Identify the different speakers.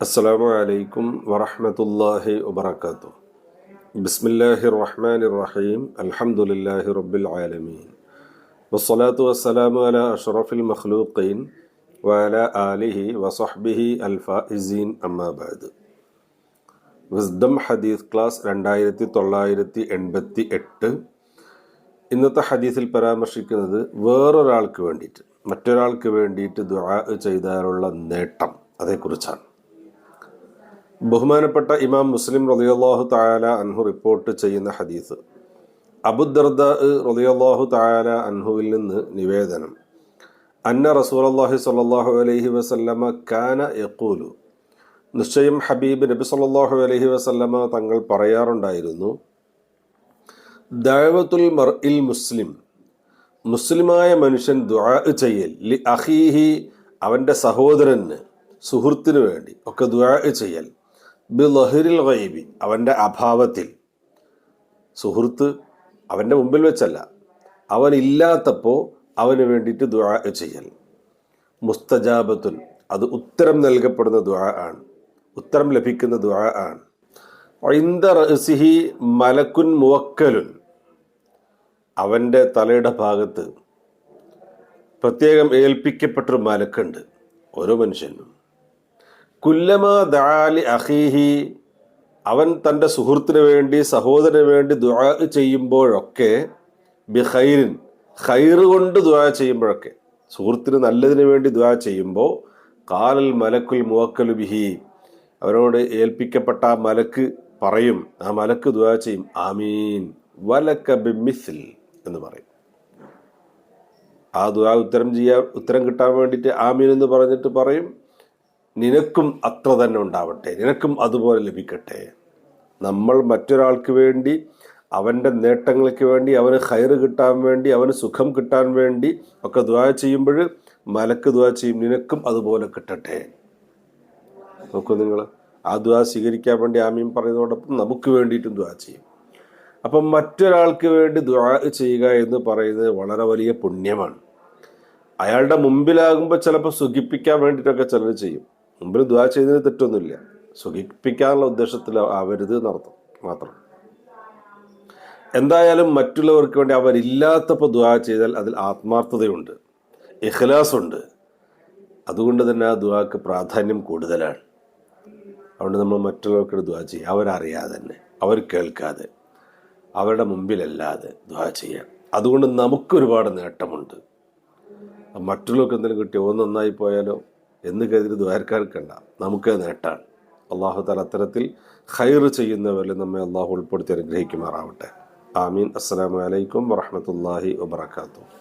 Speaker 1: السلام عليكم ورحمة الله وبركاته بسم الله الرحمن الرحيم الحمد لله رب العالمين والصلاة والسلام على أشرف المخلوقين وعلى آله وصحبه الفائزين أما بعد wisdom ഹദീസ് class രണ്ടായിരത്തി തൊള്ളായിരത്തി എൺപത്തി എട്ട് ഇന്നത്തെ ഹദീസിൽ പരാമർശിക്കുന്നത് വേറൊരാൾക്ക് വേണ്ടിയിട്ട് മറ്റൊരാൾക്ക് വേണ്ടിയിട്ട് ദുആ ചെയ്താലുള്ള നേട്ടം അതേക്കുറിച്ചാണ്. ബഹുമാനപ്പെട്ട ഇമാം മുസ്ലിം റളിയല്ലാഹു തആല അൻഹു റിപ്പോർട്ട് ചെയ്യുന്ന ഹദീസ്. അബുദർദ റളിയല്ലാഹു തആല അൻഹുവിൽ നിന്ന് നിവേദനം. അന്ന റസൂലുള്ളാഹി സ്വല്ലല്ലാഹു അലൈഹി വസല്ലമ കാന യഖൂലു. നിശ്ചയം ഹബീബ് നബി സല്ലാഹു അലൈഹി വസല്ലമ തങ്ങൾ പറയാറുണ്ടായിരുന്നു ദഴവത്തുൽ മർ ഇൽ മുസ്ലിം മുസ്ലിമായ മനുഷ്യൻ ദുആ ചെയ്യൽ ലി അഹീഹി അവന്റെ സഹോദരന് സുഹൃത്തിനു വേണ്ടി ഒക്കെ ദുആ ചെയ്യൽ. ബി ലഹിരിൽ ഗൈബി അവന്റെ അഭാവത്തിൽ. സുഹൃത്ത് അവന്റെ മുമ്പിൽ വെച്ചല്ല അവൻ ഇല്ലാത്തപ്പോൾ അവന് വേണ്ടിയിട്ട് ദുആ ചെയ്യൽ. മുസ്തജാബത്തുൻ അത് ഉത്തരം നൽകപ്പെടുന്ന ദുആ ആണ്. ഉത്തരം ലഭിക്കുന്ന ദുആ ആണ്. ഐന്ദ റസിഹി മലക്കുൻ മുവക്കലുൻ. അവന്റെ തലയുടെ ഭാഗത്ത് പ്രത്യേകം ഏൽപ്പിക്കപ്പെട്ടൊരു മലക്കുണ്ട് ഓരോ മനുഷ്യനും. കുല്ലമ ദാലി അഹീഹി അവൻ തന്റെ സുഹൃത്തിന് വേണ്ടി സഹോദരന് വേണ്ടി ദുആ ചെയ്യുമ്പോഴൊക്കെ ബിഹൈരിൻ ഹൈറ് കൊണ്ട് ദുആ ചെയ്യുമ്പോഴൊക്കെ സുഹൃത്തിന് നല്ലതിന് വേണ്ടി ദുആ ചെയ്യുമ്പോൾ കാലൽ മലക്കുൽ മുവക്കലു ബിഹി അവരോട് ഏൽപ്പിക്കപ്പെട്ട ആ മലക്ക് പറയും ആ മലക്ക് ദുആ ചെയ്യും ആമീൻ. വലക്ക ബിമിസിൽ എന്ന് പറയും. ആ ദുആ ഉത്തരം ചെയ്യാൻ ഉത്തരം കിട്ടാൻ വേണ്ടിയിട്ട് ആമീൻ എന്ന് പറഞ്ഞിട്ട് പറയും. നിനക്കും അത്ര തന്നെ ഉണ്ടാവട്ടെ നിനക്കും അതുപോലെ ലഭിക്കട്ടെ. നമ്മൾ മറ്റൊരാൾക്ക് വേണ്ടി അവന്റെ നേട്ടങ്ങൾക്ക് വേണ്ടി അവന് ഹൈർ കിട്ടാൻ വേണ്ടി അവന് സുഖം കിട്ടാൻ വേണ്ടി ഒക്കെ ദ്വാ ചെയ്യുമ്പോൾ മലക്ക് ദ്വാ ചെയ്യും നിനക്കും അതുപോലെ കിട്ടട്ടെ. നോക്കൂ നിങ്ങൾ ആ ദ്വാ സ്വീകരിക്കാൻ വേണ്ടി ആമീൻ പറയുന്നതോടൊപ്പം നമുക്ക് വേണ്ടിയിട്ടും ദ്വാ ചെയ്യും. അപ്പം മറ്റൊരാൾക്ക് വേണ്ടി ദ്വാ ചെയ്യുക എന്ന് പറയുന്നത് വളരെ വലിയ പുണ്യമാണ്. അയാളുടെ മുമ്പിലാകുമ്പോൾ ചിലപ്പോൾ സുഖിപ്പിക്കാൻ വേണ്ടിയിട്ടൊക്കെ ചിലർ ചെയ്യും. മുമ്പിൽ ദ്വാ ചെയ്യുന്നതിന് തെറ്റൊന്നുമില്ല. സുഖിപ്പിക്കാനുള്ള ഉദ്ദേശത്തിൽ ആവരുത് നടത്തും മാത്രം. എന്തായാലും മറ്റുള്ളവർക്ക് വേണ്ടി അവരില്ലാത്തപ്പോൾ ദ്വാ ചെയ്താൽ അതിൽ ആത്മാർത്ഥതയുണ്ട് ഇഖ്ലാസ് ഉണ്ട് അതുകൊണ്ട് തന്നെ ആ ദ്വാക്ക് പ്രാധാന്യം കൂടുതലാണ്. അതുകൊണ്ട് നമ്മൾ മറ്റുള്ളവർക്ക് ദ്വാ ചെയ്യുക. അവരറിയാതെ തന്നെ അവർ കേൾക്കാതെ. അവരുടെ ദ്വാ ചെയ്യാം അതുകൊണ്ട് നമുക്കൊരുപാട് നേട്ടമുണ്ട്. മറ്റുള്ളവർക്ക് എന്തെങ്കിലും കിട്ടിയോ ഒന്ന് നന്നായി പോയാലോ എന്ന് കരുതി ദ്വാരക്കാർക്കണ്ട നമുക്ക് നേട്ടാണ്. അള്ളാഹു താല അത്തരത്തിൽ ഹൈർ ചെയ്യുന്നവരിൽ നമ്മെ അള്ളാഹു ഉൾപ്പെടുത്തി അനുഗ്രഹിക്കുമാറാവട്ടെ. ആമീൻ. അസ്സലാമലൈക്കും വറഹമത്തല്ലാഹി വബർക്കാത്തു